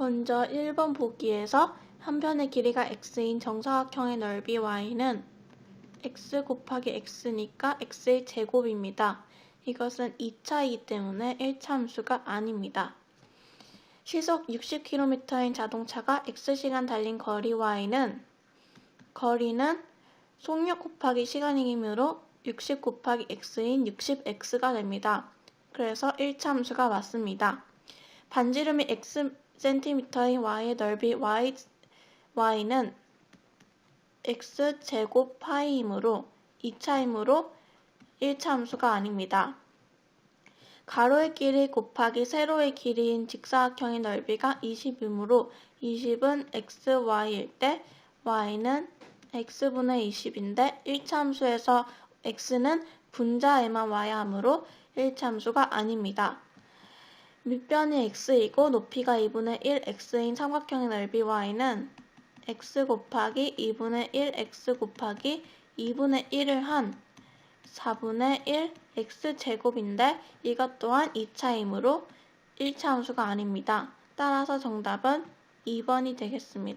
먼저 1번 보기에서 한 편의 길이가 x인 정사각형의 넓이 y는 x 곱하기 x니까 x의 제곱입니다. 이것은 2차이기 때문에 1차 함수가 아닙니다. 시속 60km인 자동차가 x시간 달린 거리 y는 거리는 속력 곱하기 시간이므로 60 곱하기 x인 60x가 됩니다. 그래서 1차 함수가 맞습니다. 반지름이 x cm인 y의 넓이 y, y는 x 제곱 파이이므로 2차이므로 1차 함수가 아닙니다. 가로의 길이 곱하기 세로의 길이인 직사각형의 넓이가 20이므로 20은 xy일 때 y는 x분의 20인데 1차 함수에서 x는 분자에만 와야 하므로 1차 함수가 아닙니다. 밑변이 x이고 높이가 2분의 1 x인 삼각형의 넓이 y는 x 곱하기 2분의 1 x 곱하기 2분의 1을 한 4분의 1 x제곱인데 이것 또한 2차이므로 1차 함수가 아닙니다. 따라서 정답은 2번이 되겠습니다.